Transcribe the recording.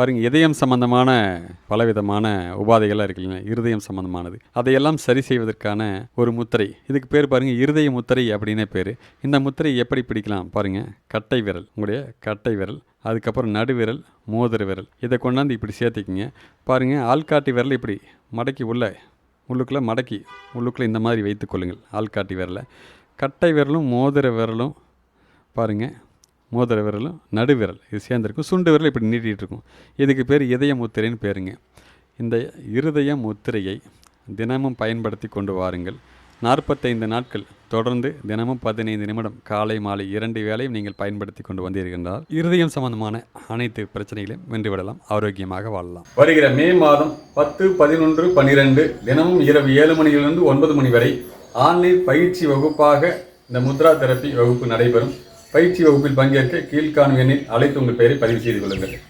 பாருங்கள் இதயம் சம்பந்தமான பலவிதமான உபாதைகள்லாம் இருக்கு இல்லைங்களா? இருதயம் சம்பந்தமானது. அதையெல்லாம் சரி செய்வதற்கான ஒரு முத்திரை. இதுக்கு பேர் பாருங்கள் இருதய முத்திரை அப்படின்னே பேர். இந்த முத்திரை எப்படி பிடிக்கலாம்? பாருங்கள் கட்டை விரல். உங்களுடைய கட்டை விரல் அதுக்கப்புறம் நடுவிரல் மோதிர விரல். இதை கொண்டாந்து இப்படி சேர்த்துக்கிங்க. பாருங்கள் ஆள்காட்டி விரல் இப்படி மடக்கி உள்ள உள்ளுக்குள்ளே மடக்கி உள்ளுக்குள்ளே இந்த மாதிரி வைத்துக்கொள்ளுங்கள் ஆள்காட்டி விரலை. கட்டை விரலும் மோதிர விரலும் பாருங்கள் மோதிர விரலும் நடுவிரல் இது சேர்ந்துருக்கும். சுண்டு விரல் இப்படி நீட்டிகிட்டு இருக்கும் இதுக்கு பேர் இதய முத்திரைன்னு பேருங்க. இந்த இருதய முத்திரையை தினமும் பயன்படுத்தி கொண்டு வாருங்கள். நாற்பத்தைந்து நாட்கள் தொடர்ந்து தினமும் பதினைந்து நிமிடம் காலை மாலை இரண்டு வேளையும் நீங்கள் பயன்படுத்தி கொண்டு வந்தீர்கள் இருதயம் சம்பந்தமான அனைத்து பிரச்சனைகளையும் வென்றுவிடலாம். ஆரோக்கியமாக வாழலாம். வருகிற மே மாதம் பத்து பதினொன்று பன்னிரெண்டு தினமும் இரவு ஏழு மணியிலிருந்து ஒன்பது மணி வரை ஆன்லைன் பயிற்சி வகுப்பாக இந்த முத்ரா தெரப்பி வகுப்பு நடைபெறும். பயிற்சி வகுப்பில் பங்கேற்க கீழ்காணும் எண்ணில் அழைத்து உங்கள் பெயரை பதிவு செய்து கொள்ளுங்கள்.